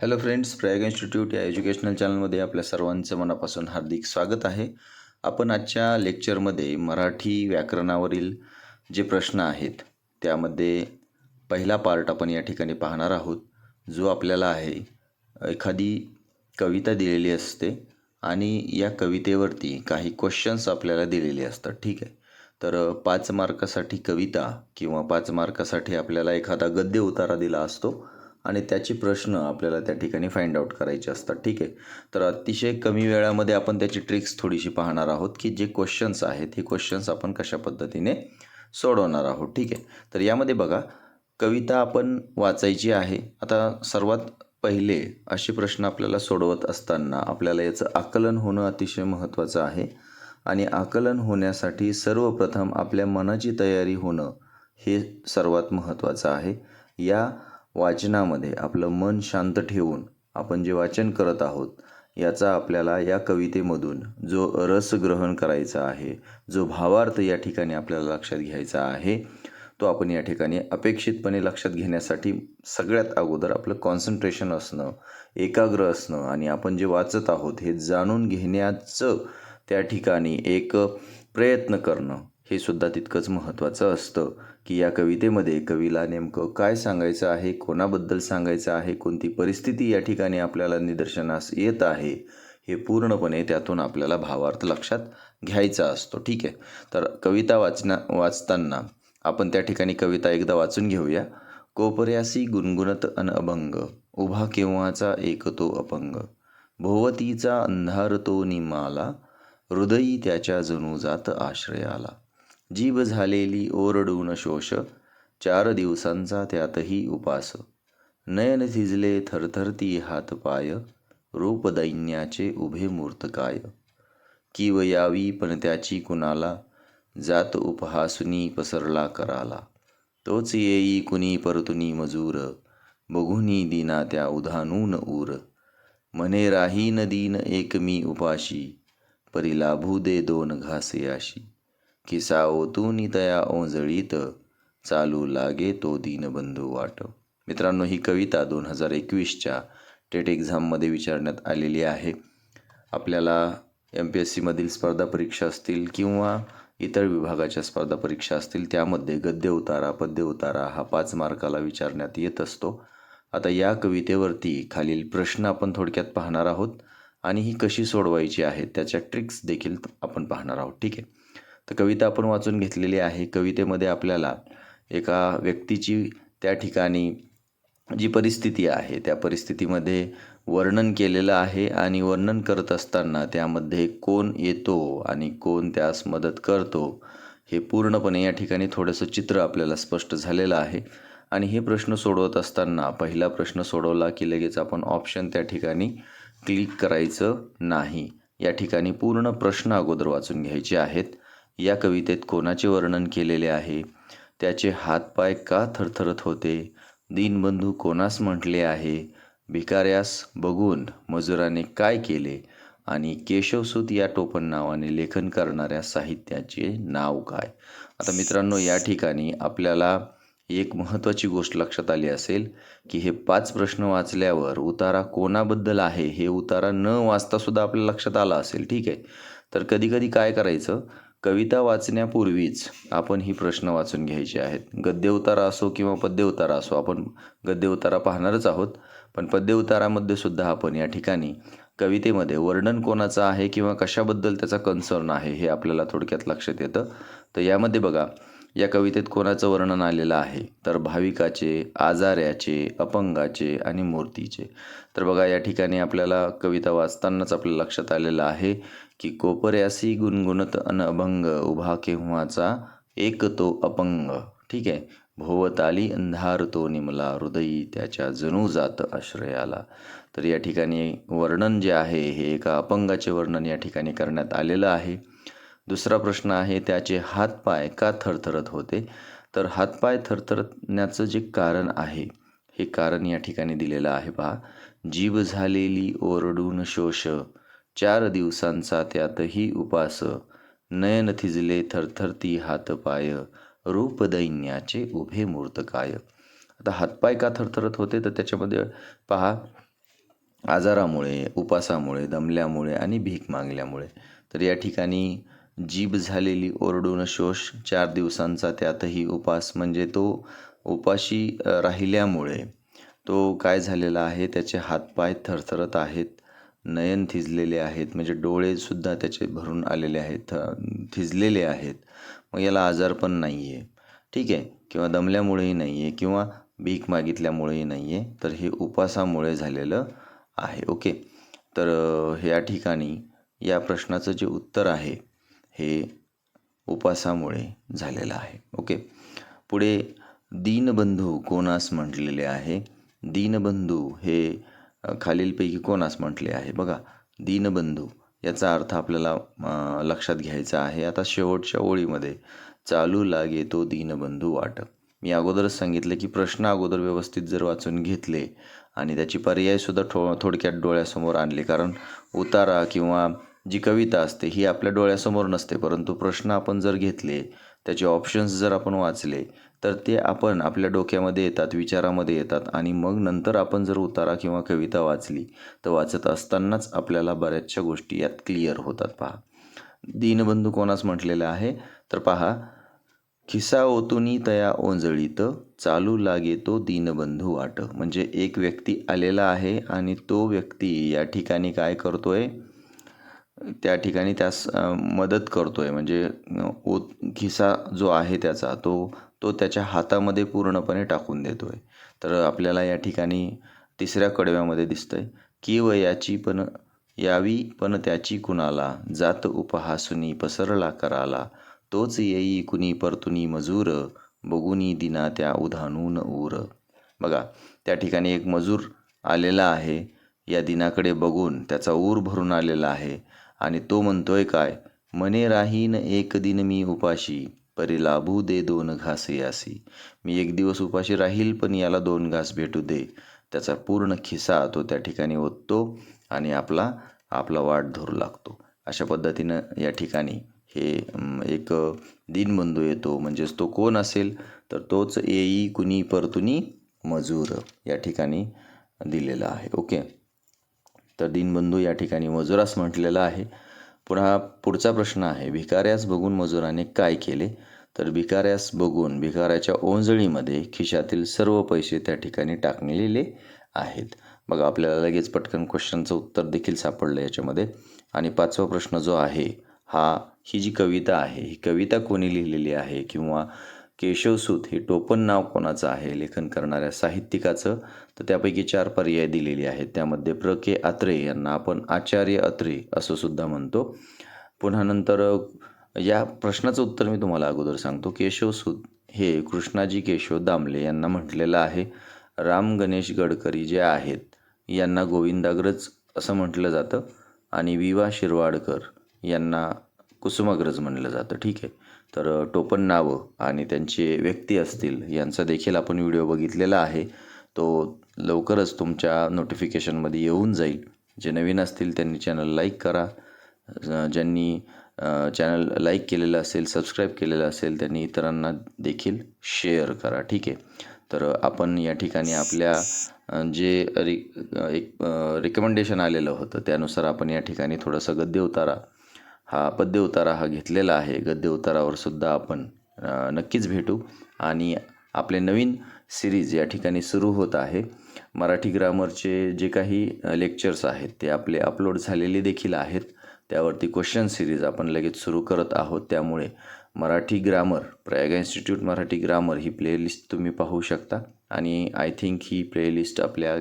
Hello friends Prayag institute या educational चॅनलमध्ये आपल्या सर्वांचं मनापासून हार्दिक स्वागत आहे. आपण आजच्या लेक्चरमध्ये मराठी व्याकरणावरील जे प्रश्न आहेत त्यामध्ये पहिला पार्ट आपण या ठिकाणी पाहणार आहोत जो आपल्याला आहे एखादी कविता दिलेली असते आणि या कवितेवरती काही क्वेश्चन्स आपल्याला दिलेले असतात. ठीक आहे? तर पाच मार्कासाठी कविता किंवा पाच मार्कासाठी आपल्याला एखादा गद्य उतारा दिला असतो. आणि त्याचे प्रश्न आपल्याला त्या ठिकाणी फाइंड आउट करायचे असतात. ठीक आहे? तर अतिशय कमी वेळामध्ये आपण त्याची ट्रिक्स थोडीशी पाहणार आहोत की जे क्वेश्चन्स आहेत हे क्वेश्चन्स आपण कशा पद्धतीने सोडवणार आहोत. ठीक आहे? तर यामध्ये बघा कविता आपण वाचायची आहे. आता सर्वात पहिले असे प्रश्न आपल्याला सोडवत असताना आपल्याला याचं आकलन होणं अतिशय महत्त्वाचं आहे. आणि आकलन होण्यासाठी सर्वप्रथम आपल्या मनाची तयारी होणं हे सर्वात महत्त्वाचं आहे. या वाचनामध्ये आपलं मन शांत ठेवून आपण जे वाचन करत आहोत याचा आपल्याला या कवितेमधून जो रस ग्रहण करायचा आहे जो भावार्थ या ठिकाणी आपल्याला लक्षात घ्यायचा आहे तो आपण या ठिकाणी अपेक्षितपणे लक्षात घेण्यासाठी सगळ्यात अगोदर आपलं कॉन्सन्ट्रेशन असणं एकाग्र असणं आणि आपण जे वाचत आहोत हे जाणून घेण्याचं त्या ठिकाणी एक प्रयत्न करणं हे सुद्धा तितकंच महत्त्वाचं असतं. की या कवितेमध्ये कवीला नेमकं काय सांगायचं आहे कोणाबद्दल सांगायचं आहे कोणती परिस्थिती या ठिकाणी आपल्याला निदर्शनास येत आहे हे पूर्णपणे त्यातून आपल्याला भावार्थ लक्षात घ्यायचा असतो. ठीक आहे. तर कविता वाचना वाचताना आपण त्या ठिकाणी कविता एकदा वाचून घेऊया. कोपर्यासी गुणगुणत अन अभंग उभा केव्हाचा एक तो अपंग. भोवतीचा अंधार तो निमाला हृदयी त्याच्या जणू जात आश्रयाला. जीभ झालेली ओरडून शोष चार दिवसांचा त्यातही उपास. नयन थिजले थरथरती हातपाय रूप दैन्याचे उभे मूर्तकाय किव यावी पण त्याची कुणाला? जात उपहासुनी पसरला कराला. तोच येई कुणी परतुनी मजूर बघुनी दिना त्या उधानून ऊर. म्हणे राही न दीन एक मी उपाशी परिलाभू दे दोन घासयाशी किसा ओतूनी तया ओंजळीत चालू लागे तो दीनबंधू वाट. मित्रांनो ही कविता दोन हजार एकवीसच्या टेट एक्झाममध्ये विचारण्यात आलेली आहे. आपल्याला एम पी एस सीमधील स्पर्धा परीक्षा असतील किंवा इतर विभागाच्या स्पर्धा परीक्षा असतील त्यामध्ये गद्य उतारा पद्य उतारा हा पाच मार्काला विचारण्यात येत असतो. आता या कवितेवरती खालील प्रश्न आपण थोडक्यात पाहणार आहोत आणि ही कशी सोडवायची आहे त्याच्या ट्रिक्स देखील आपण पाहणार आहोत. ठीक आहे. तर कविता आपण वाचून घेतलेली आहे. कवितेमध्ये आपल्याला एका व्यक्तीची त्या ठिकाणी जी परिस्थिती आहे त्या परिस्थितीमध्ये वर्णन केलेलं आहे आणि वर्णन करत असताना त्यामध्ये कोण येतो आणि कोण त्यास मदत करतो हे पूर्णपणे या ठिकाणी थोडंसं चित्र आपल्याला स्पष्ट झालेलं आहे. आणि हे प्रश्न सोडवत असताना पहिला प्रश्न सोडवला की लगेच आपण ऑप्शन त्या ठिकाणी क्लिक करायचं नाही. या ठिकाणी पूर्ण प्रश्न अगोदर वाचून घ्यायचे आहेत. या कवितेत कोणाचे वर्णन केलेले आहे? त्याचे हातपाय का थरथरत होते? दीनबंधू कोणास म्हटले आहे? भिकाऱ्यास बघून मजुराने काय केले? आणि केशवसूत या टोपण नावाने लेखन करणाऱ्या साहित्याचे नाव काय? आता मित्रांनो या ठिकाणी आपल्याला एक महत्त्वाची गोष्ट लक्षात आली असेल की हे पाच प्रश्न वाचल्यावर उतारा कोणाबद्दल आहे? हे उतारा न वाचतासुद्धा आपल्या लक्षात आला असेल ठीक आहे? तर कधीकधी काय करायचं? कविता वाचण्यापूर्वीच आपण ही प्रश्न वाचून घ्यायचे आहेत. गद्य उतारा असो किंवा पद्य उतारा असो आपण गद्य उतारा पाहणारच आहोत. पण पद्य उतारामध्ये सुद्धा आपण या ठिकाणी कवितेमध्ये वर्णन कोणाचं आहे किंवा कशाबद्दल त्याचा कन्सर्न आहे हे आपल्याला थोडक्यात लक्षात येतं. तर यामध्ये बघा या कवितेत कोणाचं वर्णन आलेलं आहे? तर भाविकाचे आजाऱ्याचे अपंगाचे आणि मूर्तीचे. तर बघा या ठिकाणी आपल्याला कविता वाचतानाच आपल्या लक्षात आलेलं आहे की कोपर्यासी गुणगुणत अन अभंग उभा केव्हाचा? एक तो अपंग. ठीक आहे. भोवताली अंधार तो निमला हृदयी त्याच्या जणू जात आश्रयाला. तर या ठिकाणी वर्णन जे आहे हे एका अपंगाचे वर्णन या ठिकाणी करण्यात आलेलं आहे. दुसरा प्रश्न आहे त्याचे हातपाय का थरथरत होते? तर हातपाय थरथरण्याचं जे कारण आहे हे कारण या ठिकाणी दिलेलं आहे पहा. जीभ झालेली ओरडून शोष. चार दिवसांचा त्यातही उपास. नयन थिजले थरथरती हातपाय रूप दैन्याचे उभे मूर्तकाय आता हातपाय का थरथरत होते? तर त्याच्यामध्ये पहा आजारामुळे उपासामुळे दमल्यामुळे आणि भीक मागल्यामुळे. तर या ठिकाणी जीभ झालेली ओरडून शोष चार दिवसांचा त्यातही उपास. म्हणजे तो उपाशी राहिल्यामुळे तो काय झालेला आहे? त्याचे हातपाय थरथरत आहेत. नयन थिजलेले आहेत. म्हणजे डोळेसुद्धा त्याचे भरून आलेले आहेत. थिजलेले आहेत. मग याला आजार पण नाही आहे ठीक आहे? किंवा दमल्यामुळेही नाही आहे किंवा भीक मागितल्यामुळेही नाही आहे तर हे उपासामुळे झालेलं आहे. ओके? तर ह्या या ठिकाणी या प्रश्नाचं जे उत्तर आहे हे उपासामुळे झालेलं आहे. ओके? पुढे दीनबंधू कोणास म्हटलेले आहे? दीनबंधू हे खालीलपैकी कोणास म्हटले आहे? बघा दीनबंधू याचा अर्थ आपल्याला लक्षात घ्यायचा आहे. आता शेवटच्या ओळीमध्ये चालू लागे तो दीनबंधू वाट मी अगोदरच सांगितलं की प्रश्न अगोदर व्यवस्थित जर वाचून घेतले आणि त्याची पर्यायसुद्धा थो थोडक्यात डोळ्यासमोर आणले. कारण उतारा किंवा जी कविता असते ही आपल्या डोळ्यासमोर नसते परंतु प्रश्न आपण जर घेतले त्याचे ऑप्शन्स जर आपण वाचले तर ते आपण आपल्या डोक्यामध्ये येतात विचारामध्ये येतात आणि मग नंतर आपण जर उतारा किंवा कविता वाचली तर वाचत असतानाच आपल्याला बऱ्याचशा गोष्टी यात क्लिअर होतात. पहा. दीनबंधू कोणास म्हटलेलं आहे? तर पहा. खिसा ओतुनी तया ओंजळीत चालू लागे तो दीनबंधू वाट. म्हणजे एक व्यक्ती आलेला आहे आणि तो व्यक्ती या ठिकाणी काय करतोय? त्या ठिकाणी त्यास मदत करतो आहे म्हणजे अ, ओत खिसा जो आहे त्याचा तो तो त्याच्या हातामध्ये पूर्णपणे टाकून देतो आहे तर आपल्याला या ठिकाणी तिसऱ्या कडव्यामध्ये दिसतं आहे की व केवयाची पण यावी पण त्याची कुणाला? जात उपहासुनी पसरला कराला. तोच येई कुणी परतुनी मजूर बघुनी दिना त्या उधानून ऊर. बघा त्या ठिकाणी एक मजूर आलेला आहे. या दिनाकडे बघून त्याचा ऊर भरून आलेला आहे. आणि तो म्हणतोय काय? मने राहीन एक दिन मी उपाशी परी लाभू दे दोन घास यासी. मी एक दिवस उपाशी राहील पण याला दोन घास भेटू दे. त्याचा पूर्ण खिसा तो त्या ठिकाणी ओततो आणि आपला आपला वाट धरू लागतो. अशा पद्धतीनं या ठिकाणी हे एक दिनबंधू येतो. म्हणजेच तो कोण असेल तर तोच येई कुणी परतुनी मजूर या ठिकाणी दिलेला आहे. ओके? तर दीनबंधू या ठिकाणी मजुरास म्हटलेलं आहे. पुन्हा पुढचा प्रश्न आहे. भिकाऱ्यास बघून मजुराने काय केले? तर भिकाऱ्यास बघून भिकाऱ्याच्या ओंजळीमध्ये खिशातील सर्व पैसे त्या ठिकाणी टाकलेले आहेत. बघा आपल्याला लगेच पटकन क्वेश्चनचं उत्तर देखील सापडलं याच्यामध्ये. आणि पाचवा प्रश्न जो आहे हा ही जी कविता आहे ही कविता कोणी लिहिलेली आहे? किंवा केशवसूत हे टोपण नाव कोणाचं आहे? लेखन करणाऱ्या साहित्यिकाचं. तर त्यापैकी चार पर्याय दिलेले आहेत. त्यामध्ये प्र. के. अत्रे यांना आपण आचार्य अत्रे असं सुद्धा म्हणतो. पुन्हा नंतर या प्रश्नाचं उत्तर मी तुम्हाला अगोदर सांगतो. केशवसूत हे कृष्णाजी केशव दामले यांना म्हटलेलं आहे. राम गणेश गडकरी जे आहेत यांना गोविंदाग्रज असं म्हटलं जातं. आणि वि वा शिरवाडकर यांना कुसुमाग्रज म्हटलं जातं. ठीक आहे. तर टोपण नावं आणि त्यांचे व्यक्ती असतील यांचा देखील आपण व्हिडिओ बघितलेला आहे. तो लवकरच तुमच्या नोटिफिकेशनमध्ये येऊन जाईल. जे नवीन असतील त्यांनी चॅनल लाईक करा. ज्यांनी चॅनल लाईक केलेलं असेल सबस्क्राईब केलेलं असेल त्यांनी इतरांना देखील शेअर करा. ठीक आहे? तर आपण या ठिकाणी आपल्या जे रि एक रिकमेंडेशन आलेलं होतं त्यानुसार आपण या ठिकाणी थोडंसं गद्य उतारा. हा पद्य उतारा हा घेतलेला आहे. गद्य उतारावर सुद्धा आपण नक्कीच भेटू. आणि आपले नवीन सिरीज या ठिकाणी सुरू होत आहे. मराठी ग्रामरचे जे काही लेक्चर्स आहेत ते आपले अपलोड झालेले देखील आहेत. त्यावरती क्वेश्चन सिरीज आपण लगेच सुरू करत आहोत. त्यामुळे Marathi grammar Prayag institute Marathi grammar ही प्लेलिस्ट तुम्ही पाहू शकता. आणि आय थिंक ही प्लेलिस्ट आपल्या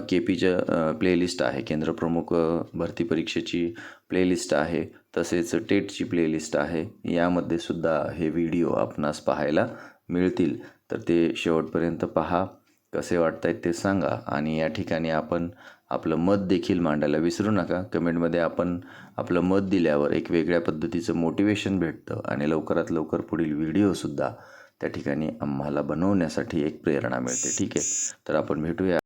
के पीच्या प्लेलिस्ट आहे. केंद्रप्रमुख भरती परीक्षेची प्लेलिस्ट आहे. तसेच टेटची प्लेलिस्ट आहे. यामध्ये सुद्धा हे व्हिडिओ आपणास पाहायला मिळतील. तर ते शेवटपर्यंत पहा. कसे वाटत आहेत ते सांगा आणि या ठिकाणी आपण आपलं मत देखील मांडायला विसरू नका. कमेंटमध्ये आपण आपलं मत दिल्यावर एक वेगळ्या पद्धतीचं मोटिवेशन भेटतं आणि लवकरात लवकर पुढील व्हिडिओसुद्धा त्या ठिकाणी आम्हाला बनवण्यासाठी एक प्रेरणा मिळते. ठीक आहे? तर आपण भेटूया.